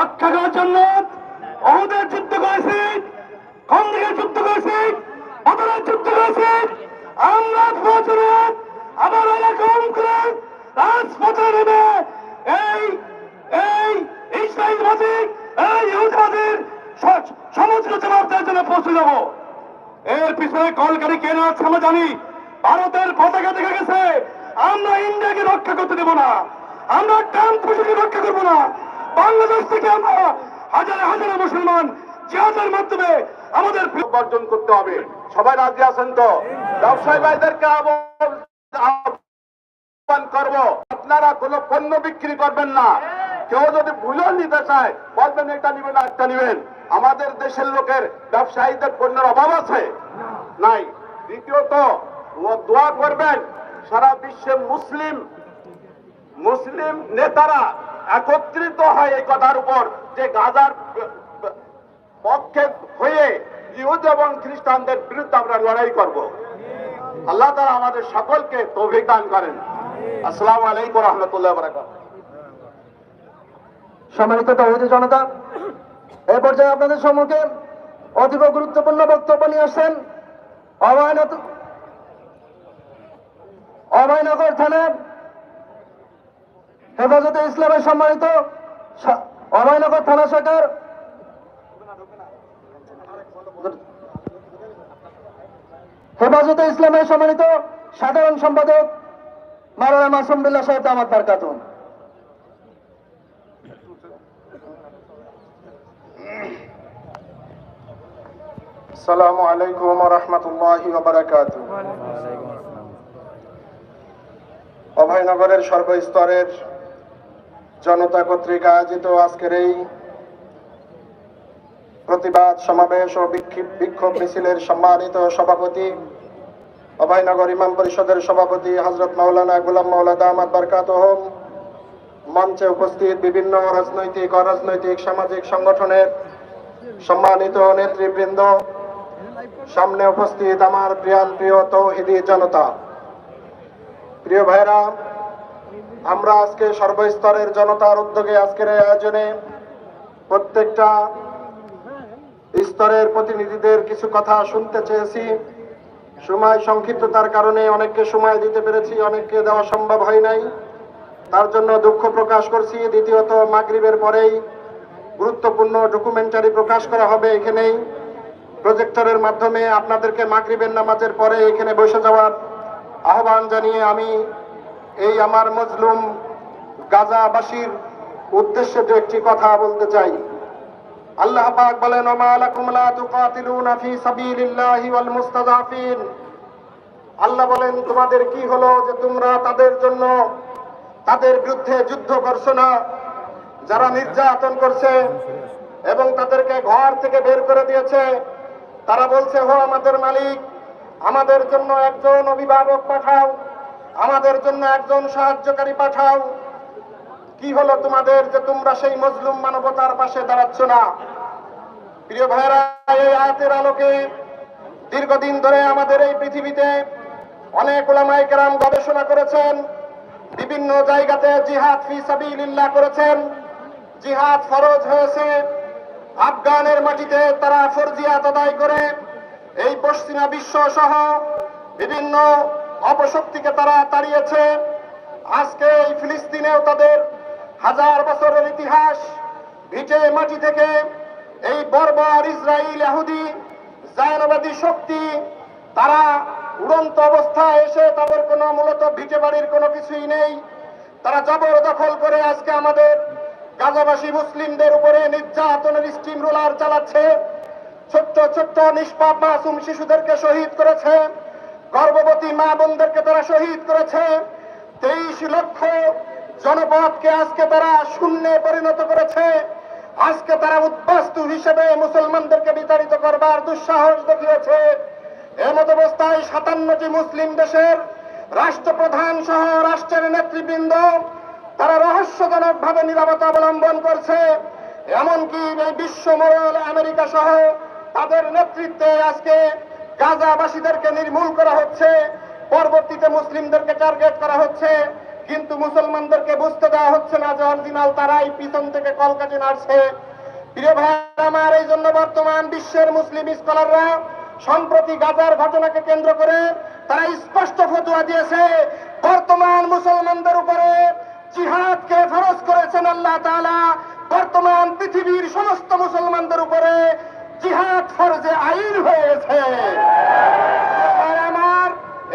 রক্ষা করার জন্য অহুদের যুদ্ধ করেছি খন্দকের যুদ্ধ করেছি বদলের যুদ্ধ করেছি। আমরা প্রচুরে আবার এরকম করে রাজপথে নেমে এই এই এই সমুদ্র জবাব দেওয়ার জন্য পৌঁছে যাব এর পিছনে কলকারি কেন আছে আমরা জানি। ভারতের পতাকা দেখা গেছে। আমরা ইন্ডিয়াকে রক্ষা করতে দেব না। আমরা খুশিকে রক্ষা করব না। বাংলাদেশ থেকে আমরা হাজারে হাজারে মুসলমান জিহাদের মাধ্যমে আমাদের বর্জন করতে হবে। সবাই রাজি আছেন তো? ব্যবসায়ী ভাইদেরকে আহ্বান করব। আপনারা কোনো পণ্য বিক্রি করবেন না। কেউ যদি ভুলেও নিতে চায়, বলবেন, এটা নিবেন একটা নিবেন। আমাদের দেশের লোকের ব্যবসায়ীদের পণ্যের অভাব আছে? নাই। দ্বিতীয়ত দোয়া করবেন, সারা বিশ্বে মুসলিম মুসলিম নেতারা একত্রিত হয় এই কথার উপর যে গাজার পক্ষে হয়ে ইহুদ এবং খ্রিস্টানদের বিরুদ্ধে আমরা লড়াই করব। আল্লাহ তারা আমাদের সকলকে তৌফিক করেন। আসসালামু আলাইকুম রহমতুল্লাহ বরাকাত সম্মানিত তৌহিদি জনতা এই পর্যায়ে আপনাদের সম্মুখে অতীব গুরুত্বপূর্ণ বক্তব্য নিয়ে আসছেন অভয়নত অভয়নগর থানা হেফাজতে ইসলামের সম্মানিত অভয়নগর থানা শাখার হেফাজতে ইসলামের সম্মানিত সাধারণ সম্পাদক মারানা মাসুম বিল্লাহ সাহেব আমার বারকাতুন। আসসালামু আলাইকুম রহমতুল্লাহ বারাকাত অভয়নগরের সর্বস্তরের জনতা কর্তৃক আয়োজিত আজকের এই প্রতিবাদ সমাবেশ ও বিক্ষোভ মিছিলের সম্মানিত সভাপতি, অভয়নগর ইমাম পরিষদের সভাপতি হজরত মাওলানা গুলাম মাওলা দামাদ বারকাত মঞ্চে উপস্থিত বিভিন্ন রাজনৈতিক, অরাজনৈতিক, সামাজিক সংগঠনের সম্মানিত নেতৃবৃন্দ, সামনে উপস্থিত আমার প্রিয়ান প্রিয় তৌহিদি জনতা। প্রিয় ভাইরা আমরা আজকে সর্বস্তরের জনতার উদ্যোগে আজকের এই আয়োজনে প্রত্যেকটা স্তরের প্রতিনিধিদের কিছু কথা শুনতে চেয়েছি। সময় সংক্ষিপ্ততার কারণে অনেককে সময় দিতে পেরেছি, অনেককে দেওয়া সম্ভব হয় নাই। তার জন্য দুঃখ প্রকাশ করছি। দ্বিতীয়ত, মাগরিবের পরেই গুরুত্বপূর্ণ ডকুমেন্টারি প্রকাশ করা হবে এখানেই। প্রজেক্টরের মাধ্যমে আপনাদেরকে মাগরিবের নামাজের পরে এখানে বসে যাওয়ার আহ্বান জানিয়ে আমি এই আমার মজলুম গাজাবাসীর উদ্দেশ্যে দু একটি কথা বলতে চাই। আল্লাহ পাক বলেন আল্লাহ বলেন, তোমাদের কি হলো যে তোমরা তাদের জন্য তাদের বিরুদ্ধে যুদ্ধ করছ না? যারা নির্যাতন করছে এবং তাদেরকে ঘর থেকে বের করে দিয়েছে, তারা বলছে হো আমাদের মালিক, আমাদের জন্য একজন অভিভাবক পাঠাও। আমাদের জন্য একজন সাহায্যকারী পাঠাও। কি হলো তোমাদের যে তোমরা সেই মজলুম মানবতার পাশে দাঁড়াচ্ছ না? প্রিয় ভাইরা এই আয়াতের আলোকে দীর্ঘদিন ধরে আমাদের এই পৃথিবীতে অনেক ওলামাই কেরাম গবেষণা করেছেন, বিভিন্ন জায়গাতে জিহাদ ফি সাবিলিল্লাহ করেছেন। জিহাদ ফরজ হয়েছে, আফগানের মাটিতে তারা ফরজিয়াত আদায় করে, এই পশ্চিমা বিশ্ব সহ বিভিন্ন অপশক্তিকে তারা তাড়িয়েছে। আজকে এই ফিলিস্তিনেও তাদের হাজার বছরের ইতিহাস ভিটে মাটি থেকে এই বর্বর ইসরায়েল ইহুদি জায়নবাদী শক্তি, তারা উড়ন্ত অবস্থায় এসে তাদের কোনো মূলত ভিটে বাড়ির কোনো কিছুই নেই। তারা জবরদখল করে আজকে আমাদের গাজাবাসী মুসলিমদের উপরে নির্যাতনের স্টিম রোলার চালাচ্ছে। ছোট্ট ছোট্ট, নিষ্পাপ, মাসুম শিশুদেরকে শহীদ করেছে। গর্ভবতী মা বোনদেরকে তারা শহীদ করেছে। তেইশ লক্ষ জনপদকে আজকে তারা শূন্যে পরিণত করেছে। আজকে তারা উদ্বাস্তু হিসেবে মুসলমানদেরকে বিতাড়িত করবার দুঃসাহস দেখিয়েছে। এমত অবস্থায় সাতান্নটি মুসলিম দেশের রাষ্ট্রপ্রধান সহ রাষ্ট্রের নেতৃবৃন্দ তারা রহস্যজনক ভাবে নিরাপত্তা অবলম্বন করছে। এমনকি এই বিশ্ব মোড়ল আমেরিকা সহ তাদের নেতৃত্বে আজকে গাজাবাসীদেরকে নির্মূল করা হচ্ছে, পরবর্তীতে মুসলিমদেরকে টার্গেট করা হচ্ছে, কিন্তু মুসলমানদেরকে বুঝতে দেওয়া হচ্ছে না যে অরিজিনাল তারাই পিছন থেকে কলকাটি নাড়ছে। প্রিয় ভাই আমার এই জন্য বর্তমান বিশ্বের মুসলিম স্কলাররা সম্প্রতি গাজার ঘটনাকে কেন্দ্র করে তারা স্পষ্ট ফতুয়া দিয়েছে, বর্তমান মুসলমানদের উপরে জিহাদকে ফরজ করেছেন আল্লাহ তাআলা, বর্তমান পৃথিবীর সমস্ত মুসলমানদের উপরে জিহাদ ফরজে আইন হয়ে গেছে আর আমার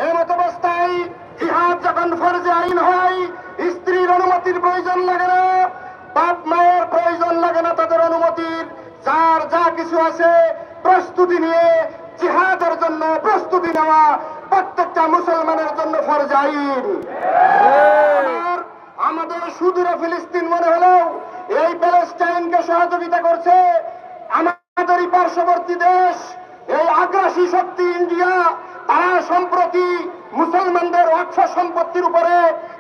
এমত অবস্থায় জিহাদ যখন ফরজে আইন হয়, স্ত্রীর অনুমতির প্রয়োজন লাগে না, বাপ মায়ের প্রয়োজন লাগে না তাদের অনুমতির। যার যা কিছু আছে, প্রস্তুতি নিয়ে জিহাদের জন্য প্রস্তুতি নেওয়া প্রত্যেকটা মুসলমানের জন্য ফরজ আইন। আমাদের সুদূরে ফিলিস্তিন মনে হলেও এই প্যালেস্টাইনকে সহযোগিতা করছে আমাদেরই পার্শ্ববর্তী দেশ, এই আগ্রাসী শক্তি ইন্ডিয়া, তারা সম্প্রতি মুসলমানদের অক্ষ সম্পত্তির উপরে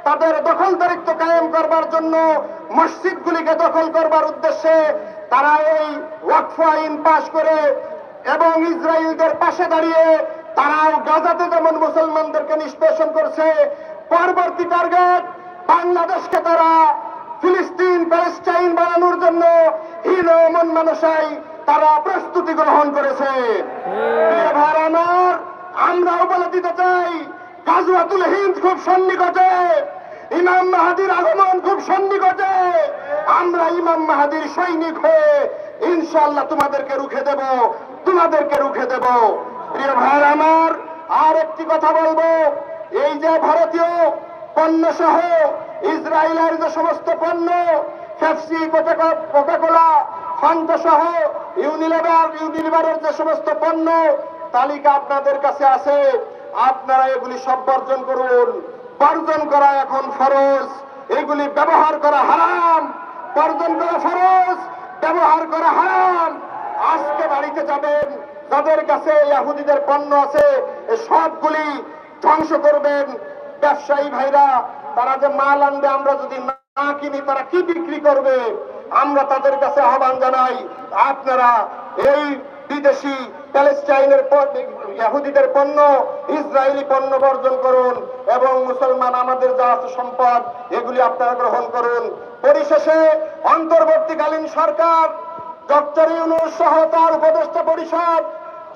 তাদের দখলদারিত্ব কায়েম করবার জন্য মসজিদগুলিকে দখল করবার উদ্দেশ্যে তারা এই ওয়াকফ আইন পাশ করে এবং ইসরায়েলদের পাশে দাঁড়িয়ে তারাও গাজাতে যেমন মুসলমানদেরকে নিষ্পেষণ করছে, পরবর্তী টার্গেট বাংলাদেশকে তারা ফিলিস্তিন প্যালেস্টাইন বানানোর জন্য হীন মন মানুষাই তারা প্রস্তুতি গ্রহণ করেছে। আমার আমরাও বলে দিতে চাই গাজওয়াতুল হিন্দ খুব সন্নিকটে ইমাম মাহাদির আগমন খুব সন্নিকটে আমরা ইমাম মাহাদির সৈনিক হয়ে ইনশাল্লাহ তোমাদেরকে রুখে দেব তোমাদেরকে রুখে দেব। প্রিয় ভাইরা আমার আর একটি কথা বলব এই যে ভারতীয় পণ্য সহ ইসরায়েলের যে সমস্ত পণ্য ফেপসি কোকাকোলা ফান্টা সহ ইউনিলিভার, ইউনিলিভারের যে সমস্ত পণ্য, তালিকা আপনাদের কাছে আছে। আপনারা এগুলি সব বর্জন করুন। বর্জন করা এখন ফরজ। এগুলি ব্যবহার করা হারাম। বর্জন করা ফরজ, ব্যবহার করা হারাম। আজকে বাড়িতে যাবেন, যাদের কাছে ইয়াহুদিদের পণ্য আছে সবগুলি ধ্বংস করবেন। ব্যবসায়ী ভাইরা, তারা যে মাল আনবে, আমরা যদি না কিনি, তারা কি বিক্রি করবে? আমরা তাদের কাছে আহ্বান জানাই, আপনারা এই বিদেশি প্যালেস্টাইনের ইহুদিদের পণ্য, ইসরায়েলি পণ্য বর্জন করুন এবং মুসলমান আমাদের যা আছে সম্পদ, এগুলি আপনারা গ্রহণ করুন। পরিশেষে অন্তর্বর্তীকালীন সরকার, ডক্টর ইউনুস সহ তার উপদেষ্টা পরিষদ,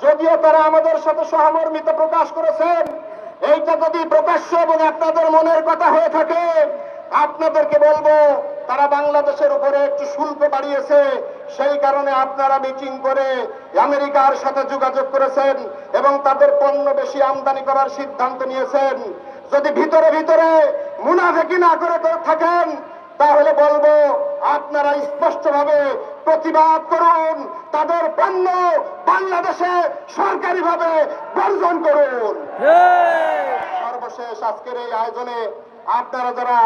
যদিও তারা আমাদের সাথে সহমর্মিতা প্রকাশ করেছেন, এইটা যদি প্রকাশ্য এবং আপনাদের মনের কথা হয়ে থাকে, আপনাদেরকে বলব তারা বাংলাদেশের উপরে একটু শুল্ক বাড়িয়েছে সেই কারণে আপনারা মিটিং করে আমেরিকার সাথে যোগাযোগ করেছেন এবং তাদের পণ্য বেশি আমদানি করার সিদ্ধান্ত নিয়েছেন। যদি ভিতরে ভিতরে মুনাফেকি না করে থাকেন তাহলে বলব আপনারা স্পষ্টভাবে প্রতিবাদ করুন তাদের পণ্য বাংলাদেশে সরকারিভাবে বর্জন করুন। সর্বশেষ আজকের এই আয়োজনে আপনারা যারা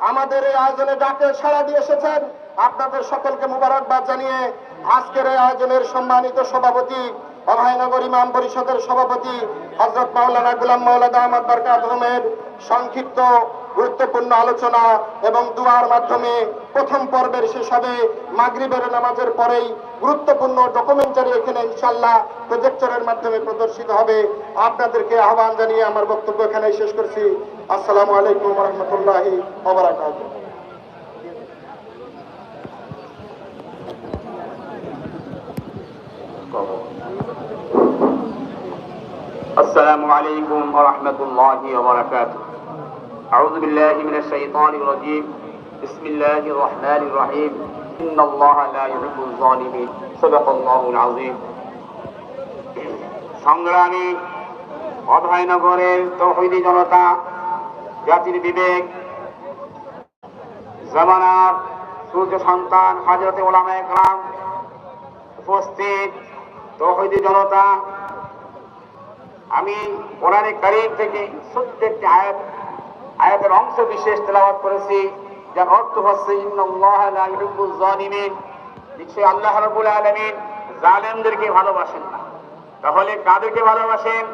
আমাদের এই আয়োজনে ডাকে সাড়া দিয়ে এসেছেন আপনাদের সকলকে মুবারকবাদ জানিয়ে আজকের এই আয়োজনের সম্মানিত সভাপতি অভয়নগর ইমাম পরিষদের সভাপতি হজরত মাওলানা গুলাম মাওলানা আহমদ বরকাত আহমেদ, সংক্ষিপ্ত গুরুত্বপূর্ণ আলোচনা এবং দুয়ার মাধ্যমে প্রথম পর্বের শেষ হবে। মাগরিবের নামাজের পরেই গুরুত্বপূর্ণ ডকুমেন্টারি এখানে ইনশাল্লাহ প্রজেক্টরের মাধ্যমে প্রদর্শিত হবে। আপনাদেরকে আহ্বান জানিয়ে আমার বক্তব্য এখানে শেষ করছি। আসসালামু আলাইকুম রহমতুল্লাহি আসসালামু আলাইকুম রহমতুল্লাহ أعوذ بالله من الشيطان الرجيم بسم الله الرحمن الرحيم إن الله لا يحب الظالمين صدق الله العظيم সংগ্রামী অভয়নগরের তৌহিদি জনতা জাতির বিবেক জামানার সূর্য সন্তান হাজরতে ওলামা একরাম উপস্থিত তৌহিদি জনতা আমি কোরআনে কারিম থেকে ছোট্ট একটি আয়াত আয়াতের অংশ বিশেষ তেলাওয়াত করেছি, যার অর্থ হচ্ছে নিশ্চয়ই আল্লাহ রবুল আলমিন জালেমদেরকে ভালোবাসেন না। তাহলে কাদেরকে ভালোবাসেন?